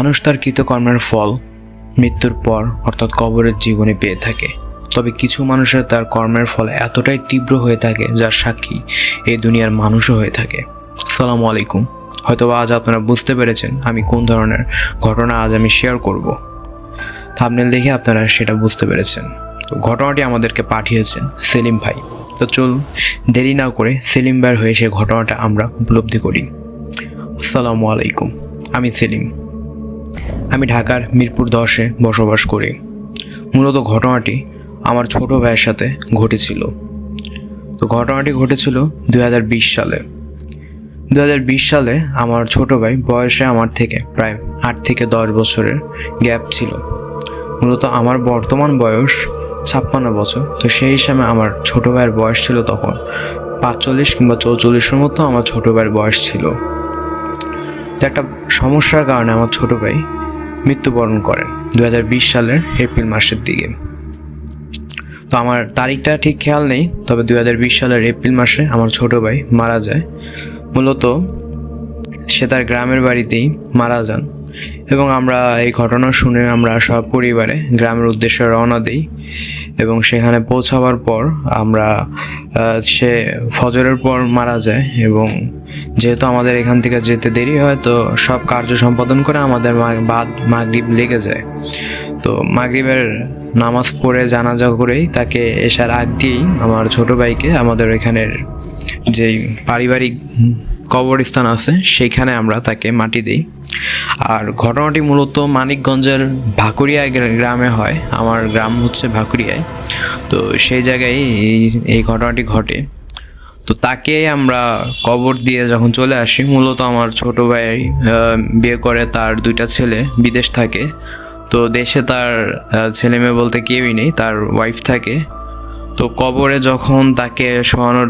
মানুষ তার কৃতকর্মের ফল মৃত্যুর পর, অর্থাৎ কবরের জীবনে পেয়ে থাকে। তবে কিছু মানুষের তার কর্মের ফল এতটাই তীব্র হয়ে থাকে, যার সাক্ষী এই দুনিয়ার মানুষও হয়ে থাকে। আসসালামু আলাইকুম। হয়তোবা আজ আপনারা বুঝতে পেরেছেন আমি কোন ধরনের ঘটনা আজ আমি শেয়ার করব। থামনেল দেখে আপনারা সেটা বুঝতে পেরেছেন। তো ঘটনাটি আমাদেরকে পাঠিয়েছেন সেলিম ভাই। তো চল দেরি না করে সেলিম ভাইয়ের হয়ে সে ঘটনাটা আমরা উপলব্ধি করি। আসসালামু আলাইকুম। আমি সেলিম। আমি ঢাকার মিরপুর দশে বসবাস করি। মূলত ঘটনাটি আমার ছোট ভাইয়ের সাথে ঘটেছিল। তো ঘটনাটি ঘটেছিল দু হাজার বিশ সালে। দু হাজার বিশ সালে আমার ছোট ভাই বয়সে আমার থেকে প্রায় আট থেকে দশ বছরের গ্যাপ ছিল। মূলত আমার বর্তমান বয়স ছাপ্পান্ন বছর। তো সেই হিসাবে আমার ছোট ভাইয়ের বয়স ছিল তখন পাঁচচল্লিশ কিংবা চৌচল্লিশের মতো আমার ছোট ভাইয়ের বয়স ছিল। তো একটা সমস্যার কারণে আমার ছোট ভাই মৃত্যুবরণ করেন দুই হাজার বিশ সালের এপ্রিল মাসের দিকে। তো আমার তারিখটা ঠিক খেয়াল নেই, তবে দুই হাজার বিশ সালের এপ্রিল মাসে আমার ছোট ভাই মারা যায়। মূলত সে তার গ্রামের বাড়িতেই মারা যান। এবং আমরা এই ঘটনা শুনে আমরা সব পরিবারে গ্রামের উদ্দেশ্যে রওনা দিই এবং সেখানে পৌঁছাবার পর আমরা সে ফজরের পর মারা যায় এবং যেহেতু আমাদের এখান থেকে যেতে দেরি হয় তো সব কার্য সম্পাদন করে আমাদের বাদ মাগরিব লেগে যায়। তো মাগরিবের নামাজ পড়ে জানাজা করেই তাকে এসার আগ দিয়েই আমার ছোট ভাইকে আমাদের এখানের যেই পারিবারিক কবরস্থান আছে, সেইখানে আমরা তাকে মাটি দিই। আর ঘটনাটি মূলত মানিকগঞ্জের ভাকুরিয়া গ্রামে হয়। আমার গ্রাম হচ্ছে ভাকুরিয়ায়। তো সেই জায়গায় এই ঘটনাটি ঘটে। তো তাকে আমরা কবর দিয়ে যখন চলে আসি, মূলত আমার ছোট ভাই বিয়ে করে তার দুইটা ছেলে বিদেশ থাকে। তো দেশে তার ছেলে মেয়ে বলতে কেউই নেই, তার ওয়াইফ থাকে। তো কবরে যখন তাকে শোয়ানোর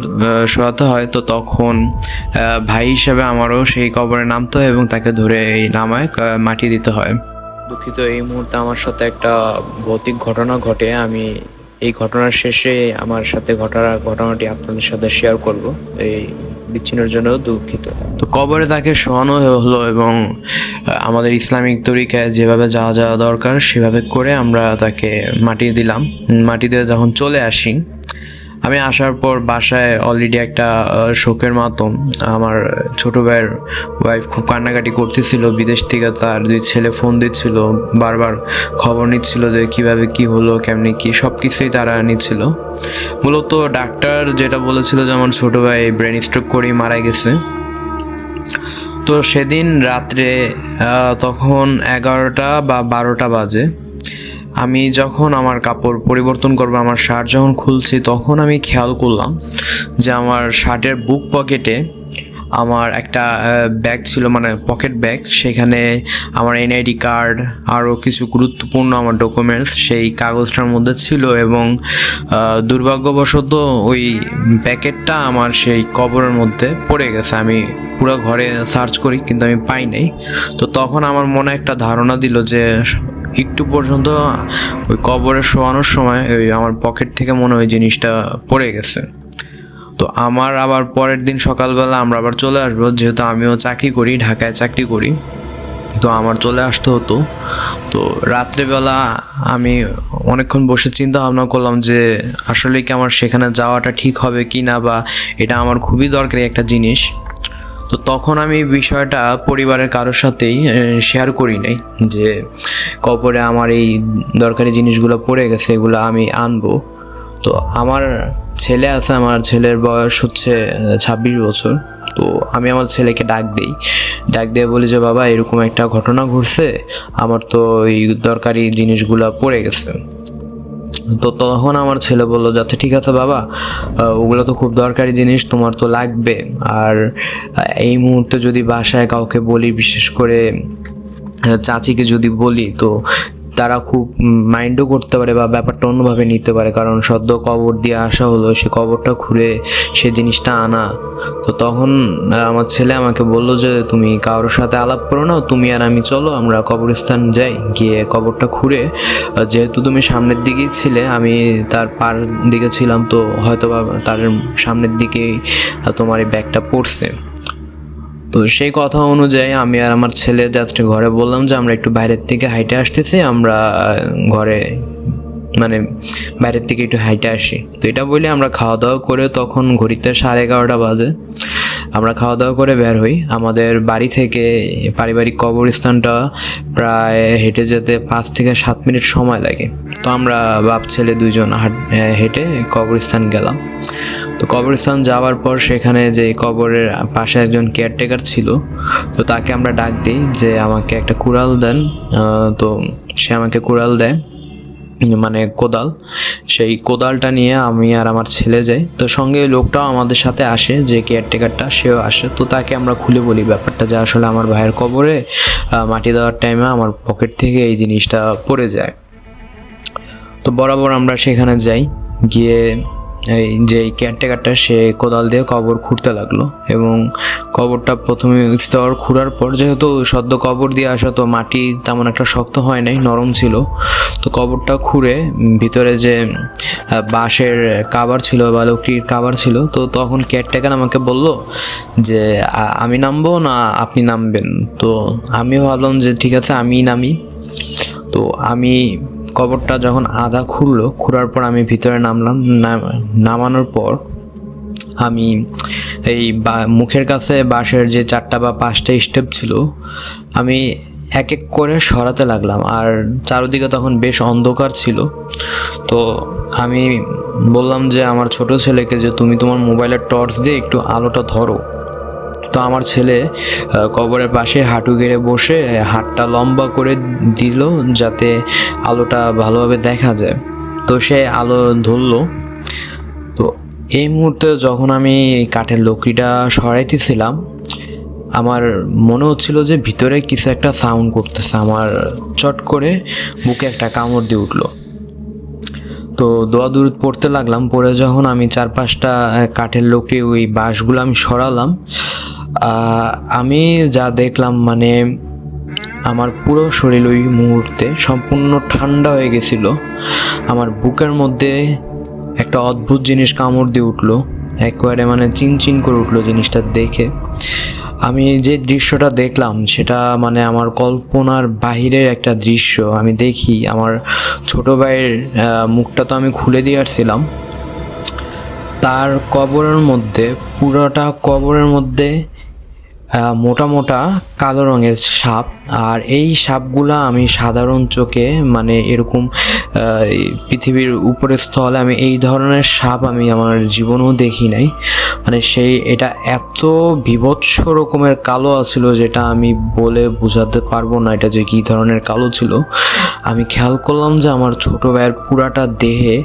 শোয়াতে হয়, তো তখন ভাই হিসাবে আমারও সেই কবরে নামতে হয় এবং তাকে ধরে এই নামায় মাটি দিতে হয়। দুঃখিত, এই মুহূর্তে আমার সাথে একটা ভৌতিক ঘটনা ঘটে। আমি এই ঘটনার শেষে আমার সাথে ঘটনা ঘটনাটি আপনাদের সাথে শেয়ার করব। এই বিচ্ছিন্নের জন্য দুঃখিত। তো কবরে তাকে শোয়ানো হলো এবং আমাদের ইসলামিক তরিকায় যেভাবে যাওয়া যাওয়া দরকার, সেভাবে করে আমরা তাকে মাটি দিলাম। মাটি দিয়ে যখন চলে আসি আমি আসার পর বাসায় অলরেডি একটা শোকের মাতম আমার ছোট ভাইয়ের ওয়াইফ খুব কান্নাকাটি করতেছিল, বিদেশ থেকে তার দুই ছেলে ফোন দিচ্ছিল, বারবার খবর নিচ্ছিল যে কীভাবে কি হলো, কেমনি কি সব কিছুই তারা নিচ্ছিল। মূলত ডাক্তার যেটা বলেছিল যে আমার ছোট ভাই ব্রেন স্ট্রোক করেই মারা গেছে। তো সেদিন রাত্রে তখন এগারোটা বা বারোটা বাজে। আমি যখন আমার কাপড় পরিবর্তন করব, আমার শার্ট যখন খুলছি, তখন আমি খেয়াল করলাম যে আমার শার্টের বুক পকেটে আমার একটা ব্যাগ ছিল মানে পকেট ব্যাগ। সেখানে আমার এনআইডি কার্ড, আরও কিছু গুরুত্বপূর্ণ আমার ডকুমেন্টস সেই কাগজটার মধ্যে ছিল এবং দুর্ভাগ্যবশত ওই প্যাকেটটা আমার সেই কবরের মধ্যে পড়ে গেছে। আমি পুরো ঘরে সার্চ করি, কিন্তু আমি পাই নাই। তো তখন আমার মনে একটা ধারণা দিল যে একটু পর্যন্ত ওই কবরে শোয়ানোর সময় ওই আমার পকেট থেকে মনে হয় জিনিসটা পড়ে গেছে। তো আমার আবার পরের দিন সকালবেলা আমরা আবার চলে আসব, যেহেতু আমিও চাকরি করি, ঢাকায় চাকরি করি। তো আমার চলে আসতে হতো। তো রাত্রেবেলা আমি অনেকক্ষণ বসে চিন্তা ভাবনা করলাম যে আসলে কি আমার সেখানে যাওয়াটা ঠিক হবে কি না বা এটা আমার খুবই দরকারি একটা জিনিস। তো তখন আমি বিষয়টা পরিবারের কারোর সাথেই শেয়ার করি নাই যে কপরে আমার এই দরকারি জিনিসগুলো পড়ে গেছে, এগুলো আমি আনব। তো আমার ছেলে আছে, আমার ছেলের বয়স হচ্ছে ছাব্বিশ বছর। তো আমি আমার ছেলেকে ডাক দিই। ডাক দিয়ে বলি যে, বাবা, এরকম একটা ঘটনা ঘটছে। আমার তো এই দরকারি জিনিসগুলো পড়ে গেছে। তো তখন আমার ছেলে বলল যাতে ঠিক আছে বাবা ওগুলো তো খুব দরকারি জিনিস, তোমার তো লাগবে। আর এই মুহূর্তে যদি বাসায় কাউকে বলি, বিশেষ করে চাচিকে যদি বলি, তো তারা খুব মাইন্ডও করতে পারে বা ব্যাপারটা অন্যভাবে নিতে পারে। কারণ সদ্য কবর দিয়ে আসা হলো, সে কবরটা খুঁড়ে সে জিনিসটা আনা। তো তখন আমার ছেলে আমাকে বলল যে, তুমি কারোর সাথে আলাপ করো না, তুমি আর আমি চলো, আমরা কবরস্থান যাই। গিয়ে কবরটা খুঁড়ে যেহেতু তুমি সামনের দিকেই ছিলে, আমি তার পার দিকে ছিলাম, তো হয়তো বা তার সামনের দিকেই তোমার এই ব্যাগটা পড়ছে। তো সেই কথা অনুযায়ী আমি আর আমার ছেলে জাস্ট ঘরে বললাম যে, আমরা একটু বাইরের থেকে হাইটে আসতেছি, আমরা ঘরে মানে বাইরের থেকে একটু হাইটে আসি। তো এটা বলে আমরা খাওয়া দাওয়া করে তখন ঘড়িতে সাড়ে এগারোটা বাজে। আমরা খাওয়া দাওয়া করে বের হই। আমাদের বাড়ি থেকে পারিবারিক কবরস্থানটা প্রায় হেঁটে যেতে পাঁচ থেকে সাত মিনিট সময় লাগে। তো আমরা বাপ, ছেলে দুজন হেঁটে কবরস্থান গেলাম। তো কবরস্থান যাওয়ার পর সেখানে যে কবরের পাশে একজন কেয়ারটেকার ছিল, তো তাকে আমরা ডাক দিই যে আমাকে একটা কুড়াল দেন। তো সে আমাকে কুড়াল দেয় মানে কোদাল। সেই কোদালটা নিয়ে আমি আর আমার ছেলে যাই। তো সঙ্গে লোকটাও আমাদের সাথে আসে, যে কেয়ারটেকারটা সেও আসে। তো তাকে আমরা খুলে বলি ব্যাপারটা যে আসলে আমার ভাইয়ের কবরে মাটি দেওয়ার টাইমে আমার পকেট থেকে এই জিনিসটা পড়ে যায়। তো বরাবর আমরা সেখানে যাই, গিয়ে এই যে কেয়ারটেকারটা সে কোদাল দিয়ে কবর খুঁড়তে লাগল এবং কবরটা প্রথমে স্তর খুঁড়ার পর যেহেতু সদ্য কবর দিয়ে আসা, তো মাটি তেমন একটা শক্ত হয় নাই, নরম ছিল। তো কবরটা খুঁড়ে ভিতরে যে বাঁশের কাবার ছিল বা লকড়ির কাবার ছিল, তো তখন কেয়ারটেকার আমাকে বলল যে আমি নামবো না আপনি নামবেন? তো আমিও ভাবলাম যে, ঠিক আছে, আমিই নামি। তো আমি কবরটা যখন আধা খুললো, খুঁড়ার পর আমি ভিতরে নামলাম। নামানোর পর আমি এই বা- মুখের কাছে বাঁশের যে চারটা বা পাঁচটা স্টেপ ছিল, আমি এক এক করে সরাতে লাগলাম। আর চারিদিকে তখন বেশ অন্ধকার ছিল। তো আমি বললাম যে, আমার ছোট ছেলেকে যে তুমি তোমার মোবাইলের টর্চ দিয়ে একটু আলোটা ধরো। তো আমার ছেলে কবরের পাশে হাঁটু গেড়ে বসে হাতটা লম্বা করে দিল যাতে আলোটা ভালোভাবে দেখা যায়। তো সে আলো ধরলো। তো এই মুহূর্তে যখন আমি কাঠের লকড়িটা সরাইতেছিলাম, আমার মনে হচ্ছিল যে ভিতরে কিছু একটা সাউন্ড করতেছে। আমার চট করে বুকে একটা কামড় দিয়ে উঠল। তো দোয়া দূর পড়তে লাগলাম। পরে যখন আমি চার পাঁচটা কাঠের লোকটি ওই বাঁশগুলো আমি সরালাম আমি যা দেখলাম মানে আমার পুরো শরীর ওই মুহূর্তে সম্পূর্ণ ঠান্ডা হয়ে গেছিল। আমার বুকের মধ্যে একটা অদ্ভুত জিনিস কামড় দিয়ে উঠল। একবারে মানে চিনচিন করে উঠল জিনিসটা দেখে। আমি যে দৃশ্যটা দেখলাম, সেটা মানে আমার কল্পনার বাহিরের একটা দৃশ্য। আমি দেখি, আমার ছোট ভাইয়ের মুখটা তো আমি খুলে দিয়ে আসছিলাম। তার কবরের মধ্যে, পুরোটা কবরের মধ্যে মোটা মোটা কালো রঙের সাপ। আর এই সাপগুলা আমি সাধারণ চোখে মানে এরকম পৃথিবীর উপরের স্থলে আমি এই ধরনের সাপ আমি আমার জীবনেও দেখি নাই। মানে সেই, এটা এত বিভৎস রকমের কালো ছিল যেটা আমি বলে বোঝাতে পারব না এটা যে কী ধরনের কালো ছিল। আমি খেয়াল করলাম যে আমার ছোট ভাইয়ের পুরাটা দেহে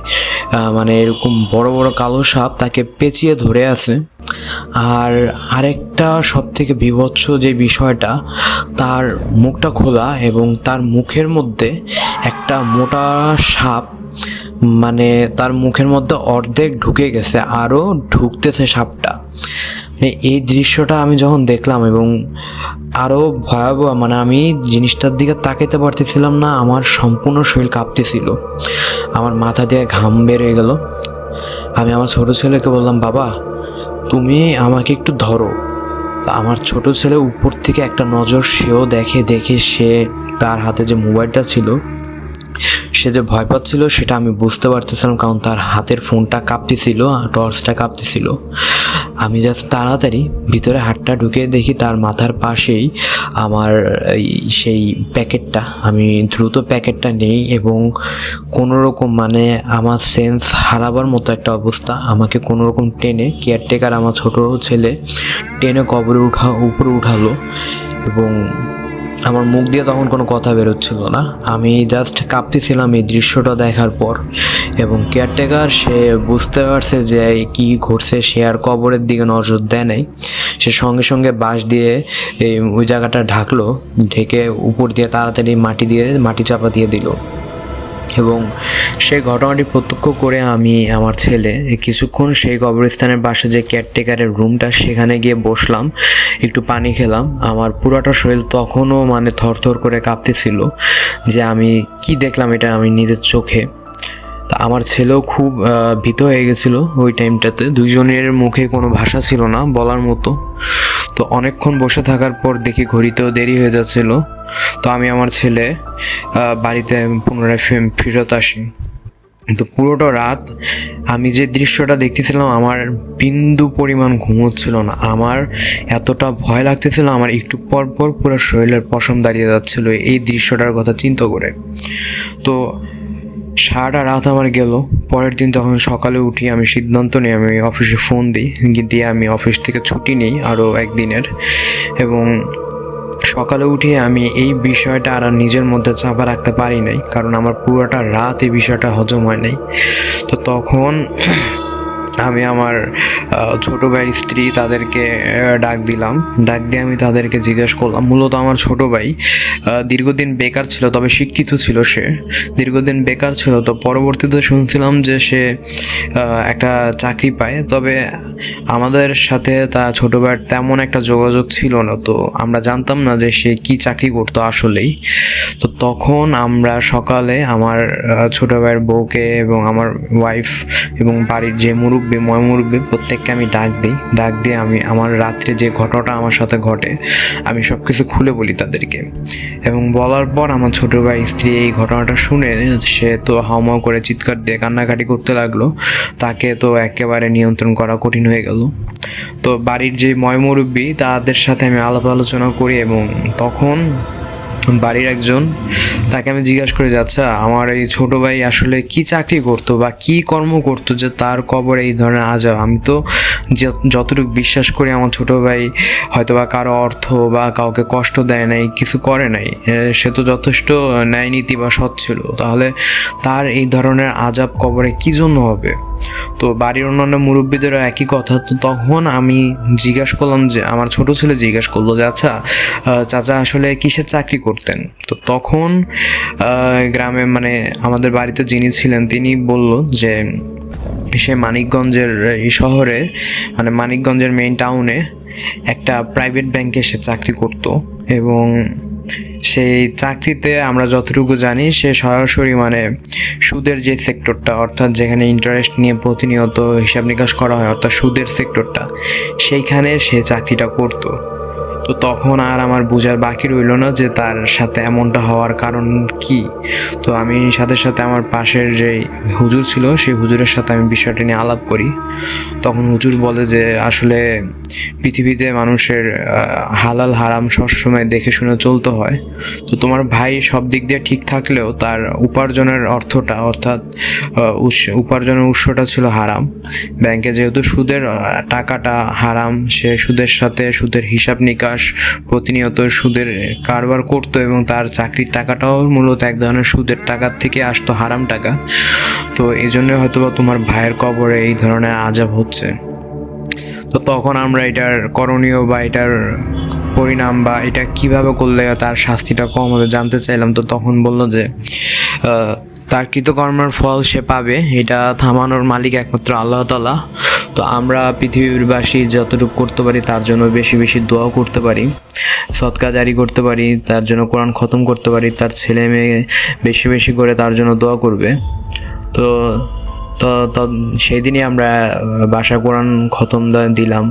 মানে এরকম বড় বড় কালো সাপ তাকে পেঁচিয়ে ধরে আছে। আর আরেকটা সব থেকে বিভৎস যে বিষয়টা, তার মুখটা খোলা এবং তার মুখের মধ্যে একটা মোটা সাপ মানে তার মুখের মধ্যে অর্ধেক ঢুকে গেছে, আরও ঢুকতেছে সাপটা। মানে এই দৃশ্যটা আমি যখন দেখলাম এবং আরও ভয়াবহ মানে আমি জিনিসটার দিকে তাকাইতে পারতেছিলাম না, আমার সম্পূর্ণ শরীর কাঁপতেছিল। আমার মাথা দিয়ে ঘাম বের হয়ে গেল। আমি আমার ছোট ছেলেকে বললাম, বাবা তুমি আমাকে একটু ধরো। আমার ছোট ছেলে উপর থেকে একটা নজর সেও দেখে দেখে সে তার হাতে যে মোবাইলটা ছিল, সে যে ভয় পাচ্ছিল সেটা আমি বুঝতে পারতেছিলাম, কারণ তার হাতের ফোনটা কাঁপতেছিল টর্চটা কাঁপতেছিল। আমি জাস্ট তাড়াতাড়ি ভিতরে হাতটা ঢুকে দেখি তার মাথার পাশেই আমার সেই প্যাকেটটা। আমি দ্রুত প্যাকেটটা নেই এবং কোনো রকম মানে আমার সেন্স হারাবার মতো একটা অবস্থা। আমাকে কোনো রকম টেনে কেয়ারটেকার আমার ছোট ছেলে, টেনে কবরে উঠা উপরে উঠালো এবং আমার মুখ দিয়ে তখন কোনো কথা বেরোচ্ছিল না। আমি জাস্ট কাঁপতেছিলাম এই দৃশ্যটা দেখার পর এবং কেয়ারটেকার সে বুঝতে পারছে যে কি ঘটছে, সে আর কবরের দিকে নজর দেয় নাই। সে সঙ্গে সঙ্গে বাঁশ দিয়ে এই ওই জায়গাটা ঢাকলো, ঢেকে উপর দিয়ে তাড়াতাড়ি মাটি দিয়ে, মাটি চাপা দিয়ে দিল। এবং সেই ঘটনাটি প্রত্যক্ষ করে আমি আমার ছেলে কিছুক্ষণ সেই কবরস্থানের পাশে যে কেয়ারটেকারের রুমটা সেখানে গিয়ে বসলাম, একটু পানি খেলাম। আমার পুরোটা শরীর তখনও মানে থরথর করে কাঁপতেছিল যে আমি কি দেখলাম এটা আমি নিজের চোখে। তা আমার ছেলেও খুব ভীত হয়ে গেছিল ওই টাইমটাতে দুজনের মুখে কোনো ভাষা ছিল না বলার মতো। তো অনেকক্ষণ বসে থাকার পর দেখি ঘড়িতেও দেরি হয়ে যাচ্ছিল। তো আমি আমার ছেলে বাড়িতে পুনরায় ফেরত আসি। তো পুরোটা রাত আমি যে দৃশ্যটা দেখতেছিলাম, আমার বিন্দু পরিমাণ ঘুমোচ্ছিল না। আমার এতটা ভয় লাগতেছিল, আমার একটু পর পর পুরো শরীরের পশম দাঁড়িয়ে যাচ্ছিল এই দৃশ্যটার কথা চিন্তা করে। তো সারাটা রাত আমার গেল। পরের দিন তখন সকালে উঠি, আমি সিদ্ধান্ত নিই, আমি অফিসে ফোন দিই দিয়ে আমি অফিস থেকে ছুটি নিই আরও একদিনের। এবং সকালে উঠে আমি এই বিষয়টা আর নিজের মধ্যে চাপা রাখতে পারি নাই, কারণ আমার পুরোটা রাত এই বিষয়টা হজম হয় নাই। তো তখন আমি আমার ছোট ভাইয়ের স্ত্রী তাদেরকে ডাক দিলাম। ডাক দিয়ে আমি তাদেরকে জিজ্ঞেস করলাম, মূলত আমার ছোট ভাই দীর্ঘদিন বেকার ছিল, তবে শিক্ষিত ছিল সে। দীর্ঘদিন বেকার ছিল, তো পরবর্তীতে শুনছিলাম যে সে একটা চাকরি পায়। তবে আমাদের সাথে তার ছোট ভাইয়ের তেমন একটা যোগাযোগ ছিল না, তো আমরা জানতাম না যে সে কি চাকরি করতো আসলেই। তো তখন আমরা সকালে আমার ছোট ভাইয়ের বউকে এবং আমার ওয়াইফ এবং বাড়ির যে মুরব্বী ময় মুরব্বী, প্রত্যেককে আমি ডাক দিই। ডাক দিয়ে আমি আমার রাত্রে যে ঘটনাটা আমার সাথে ঘটে, আমি সব কিছু খুলে বলি তাদেরকে। এবং বলার পর আমার ছোট ভাই স্ত্রী এই ঘটনাটা শুনে, সে তো হাওমাও করে চিৎকার দিয়ে কান্নাকাটি করতে লাগল। তাকে তো একেবারে নিয়ন্ত্রণ করা কঠিন হয়ে গেল। তো বাড়ির যে ময় মুরব্বী, তাদের সাথে আমি আলাপ আলোচনা করি এবং তখন বাড়ির একজন, তাকে আমি জিজ্ঞাসা করে যে আচ্ছা আমার এই ছোট ভাই আসলে কি চাকরি করতো বা কি কর্ম করতো যে তার কবরে এই ধরনের আজাব? আমি তো যতটুকু বিশ্বাস করি, আমার ছোট ভাই হয়তো বা কারও অর্থ বা কাউকে কষ্ট দেয় নাই, কিছু করে নাই। সে তো যথেষ্ট ন্যায় নীতি বা সৎ ছিল। তাহলে তার এই ধরনের আজাব কবরে কি জন্য হবে? তো বাড়ির অন্যান্য মুরব্বীদেরও একই কথা। তো তখন আমি জিজ্ঞাসা করলাম যে, আমার ছোট ছেলে জিজ্ঞাসা করল যে আচ্ছা চাচা আসলে কিসের চাকরি করতেন। তো তখন গ্রামে মানে আমাদের বাড়িতে যিনি ছিলেন, তিনি বলল যে, সে মানিকগঞ্জের শহরে মানে মানিকগঞ্জের মেইন টাউনে একটা প্রাইভেট ব্যাংকে সে চাকরি করত এবং সেই চাকরিতে আমরা যতটুকু জানি, সে সরাসরি মানে সুদের যে সেক্টরটা অর্থাৎ যেখানে ইন্টারেস্ট নিয়ে প্রতিনিয়ত হিসাব নিকাশ করা হয়, অর্থাৎ সুদের সেক্টরটা সেইখানে সে চাকরিটা করতো। তো তখন আর আমার বোঝার বাকি রইল না যে তার সাথে এমনটা হওয়ার কারণ কি। তো আমি সাথে সাথে আমার পাশের যে হুজুর ছিল, সেই হুজুরের সাথে আমি বিষয়টা নিয়ে আলাপ করি। তখন হুজুর বলে যে, আসলে পৃথিবীতে মানুষের হালাল হারাম সবসময় দেখে শুনে চলতে হয়। তো তোমার ভাই সব দিক দিয়ে ঠিক থাকলেও তার উপার্জনের অর্থটা, অর্থাৎ উপার্জনের উৎসটা ছিল হারাম। ব্যাংকে যেহেতু সুদের টাকাটা হারাম, সে সুদের সাথে সুদের হিসাব নিকাশ প্রতিনিয়ত সুদের কারবার করতো এবং তার চাকরির টাকাটাও মূলত এক ধরনের সুদের টাকার থেকে আসতো, হারাম টাকা। তো এই জন্য হয়তো বা তোমার ভাইয়ের কবরে এই ধরনের আজাব হচ্ছে। তো তখন আমরা এটার করণীয় বা এটার পরিণাম বা এটা কীভাবে করলে তার শাস্তিটা কম হবে জানতে চাইলাম। তো তখন বলল যে তার কৃতকর্মের ফল সে পাবে, এটা থামানোর মালিক একমাত্র আল্লাহ তালা তো আমরা পৃথিবীবাসী যতটুকু করতে পারি, তার জন্য বেশি বেশি দোয়াও করতে পারি সৎকা জারি করতে পারি, তার জন্য কোরআন খতম করতে পারি, তার ছেলে মেয়ে বেশি বেশি করে তার জন্য দোয়া করবে। তো তো সেই দিনই আমরা বাসা কোরআন খতম দিলাম।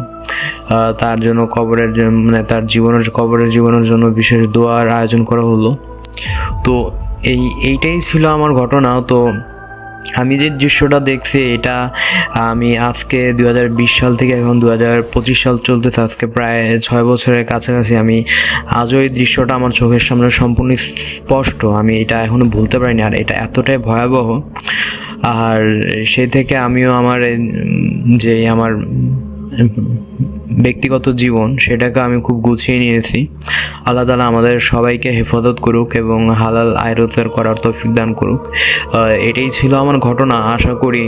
তার জন্য কবরের মানে তার জীবনের, কবরের জীবনের জন্য বিশেষ দোয়ার আয়োজন করা হলো। তো এই, এইটাই ছিল আমার ঘটনা। তো আমি যে দৃশ্যটা দেখছি, এটা আমি আজকে দু হাজার বিশ সাল থেকে এখন দু হাজার পঁচিশ সাল চলতেছে। আজকে প্রায় ছয় বছরের কাছাকাছি আমি, আজও এই দৃশ্যটা আমার চোখের সামনে সম্পূর্ণ স্পষ্ট। আমি এটা এখনও ভুলতে পারিনি, আর এটা এতটাই ভয়াবহ। আর সেই থেকে আমিও আমার যে আমার ব্যক্তিগত জীবন, সেটাকে আমি খুব গুছিয়ে নিয়েছি। আল্লাহ তালা আমাদের সবাইকে হেফাজত করুক এবং হালাল আয়রতের করার তৌফিক দান করুক। এটাই ছিল আমার ঘটনা। আশা করি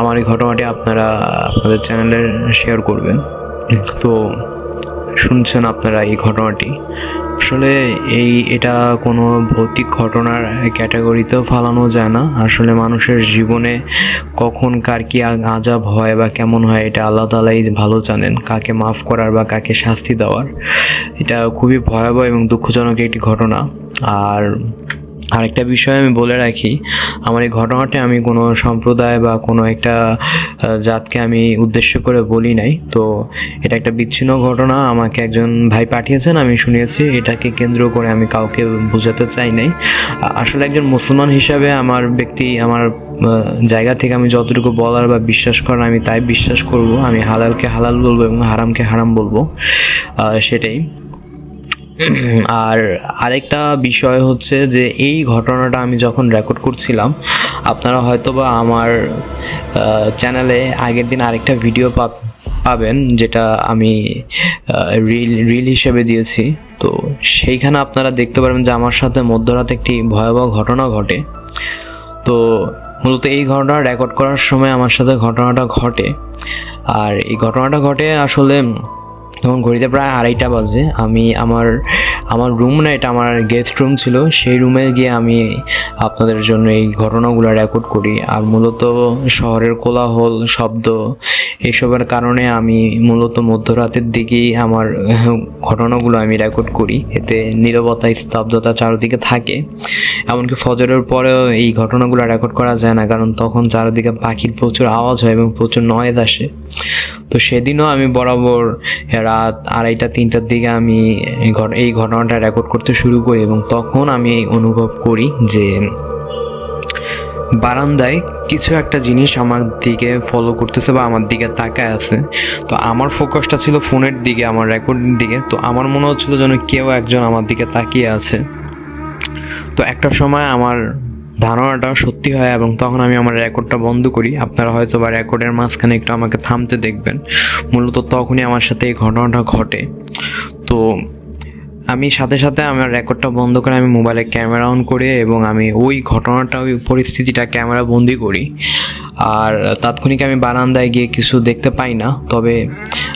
আমার এই ঘটনাটি আপনারা আপনাদের চ্যানেলে শেয়ার করবেন। তো শুনছেন আপনারা এই ঘটনাটি। আসলে এই এটা কোনো ভৌতিক ঘটনার ক্যাটাগরিতেও ফালানো যায় না। আসলে মানুষের জীবনে কখন কার কি আজাব হয় বা কেমন হয় এটা আল্লাহ তালাই ভালো জানেন, কাকে মাফ করার বা কাকে শাস্তি দেওয়ার। এটা খুবই ভয়াবহ এবং দুঃখজনক একটি ঘটনা। আর আরেকটা বিষয় আমি বলে রাখি, আমার এই ঘটনাটা আমি কোনো সম্প্রদায় বা কোনো একটা জাতকে আমি উদ্দেশ্য করে বলি নাই। তো এটা একটা বিচ্ছিন্ন ঘটনা, আমাকে একজন ভাই পাঠিয়েছেন, আমি শুনিয়েছি এটাকে কেন্দ্র করে আমি কাউকে বোঝাতে চাই নাই। আসলে একজন মুসলমান হিসাবে আমার ব্যক্তি, আমার জায়গা থেকে আমি যতটুকু বলার বা বিশ্বাস করার আমি তাই বিশ্বাস করব। আমি হালালকে হালাল বলব এবং হারামকে হারাম বলব। সেটাই। আর আরেকটা বিষয় হচ্ছে যে এই ঘটনাটা আমি যখন রেকর্ড করছিলাম, আপনারা হয়তোবা আমার চ্যানেলে আগের দিন আরেকটা ভিডিও পাবেন যেটা আমি রিল রিল হিসেবে দিয়েছি। তো সেইখানে আপনারা দেখতে পারবেন যে আমার সাথে মধ্যরাতে একটি ভয়াবহ ঘটনা ঘটে। তো মূলত এই ঘটনা রেকর্ড করার সময় আমার সাথে ঘটনাটা ঘটে। আর এই ঘটনাটা ঘটে আসলে তখন ঘড়িতে প্রায় আড়াইটা বাজে। আমি আমার আমার রুম না, এটা আমার গেস্ট রুম ছিল। সেই রুমে গিয়ে আমি আপনাদের জন্য এই ঘটনাগুলো রেকর্ড করি। আর মূলত শহরের কোলাহল, শব্দ এসবের কারণে আমি মূলত মধ্যরাতের দিকেই আমার ঘটনাগুলো আমি রেকর্ড করি। এতে নীরবতা, স্তব্ধতা চারদিকে থাকে। এমনকি ফজরের পরেও এই ঘটনাগুলো রেকর্ড করা যায় না, কারণ তখন চারিদিকে পাখির প্রচুর আওয়াজ হয় এবং প্রচুর নয়েজ আসে। তো সেদিনও আমি বরাবর রাত আড়াইটা, তিনটার দিকে আমি এই ঘট- এই ঘটনাটা রেকর্ড করতে শুরু করি এবং তখন আমি অনুভব করি যে বারান্দায় কিছু একটা জিনিস আমার দিকে ফলো করতেছে বা আমার দিকে তাকায় আছে। তো আমার ফোকাসটা ছিল ফোনের দিকে, আমার রেকর্ডের দিকে। তো আমার মনে হচ্ছিল যেন কেউ একজন আমার দিকে তাকিয়ে আছে। তো একটা সময় আমার ধারণাটা সত্যি হয় এবং তখন আমি আমার রেকর্ডটা বন্ধ করি। আপনারা হয়তো বা রেকর্ডের মাঝখানে একটু আমাকে থামতে দেখবেন। মূলত তখনই আমার সাথে এই ঘটনাটা ঘটে। তো আমি সাথে সাথে আমার রেকর্ডটা বন্ধ করে আমি মোবাইলে ক্যামেরা অন করে এবং আমি ওই ঘটনাটা, ওই পরিস্থিতিটা ক্যামেরা বন্দি করি। আর তাৎক্ষণিক আমি বারান্দায় গিয়ে কিছু দেখতে পাই না। তবে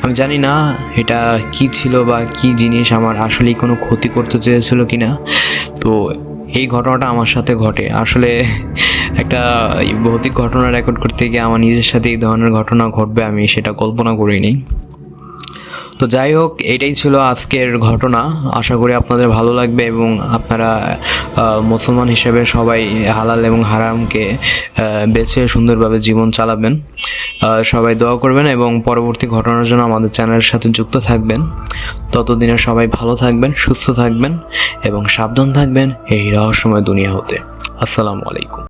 আমি জানি না এটা কি ছিল বা কি জিনিস, আমার আসলেই কোনো ক্ষতি করতে চেয়েছিল কি না তো এই ঘটনাটা আমার সাথে ঘটে। আসলে একটা ভৌতিক ঘটনা রেকর্ড করতে গিয়ে আমার নিজের সাথে এই ধরনের ঘটনা ঘটবে আমি সেটা কল্পনা করিনি। তো যাই হোক, এটাই ছিল আজকের ঘটনা। আশা করি আপনাদের ভালো লাগবে এবং আপনারা মুসলমান হিসেবে সবাই হালাল এবং হারামকে বেছে সুন্দরভাবে জীবন চালাবেন। সবাই দোয়া করবেন এবং পরবর্তী ঘটনার জন্য আমাদের চ্যানেলের সাথে যুক্ত থাকবেন। ততদিনে সবাই ভালো থাকবেন, সুস্থ থাকবেন এবং সাবধান থাকবেন এই রহস্যময় দুনিয়া হতে। আসসালামু আলাইকুম।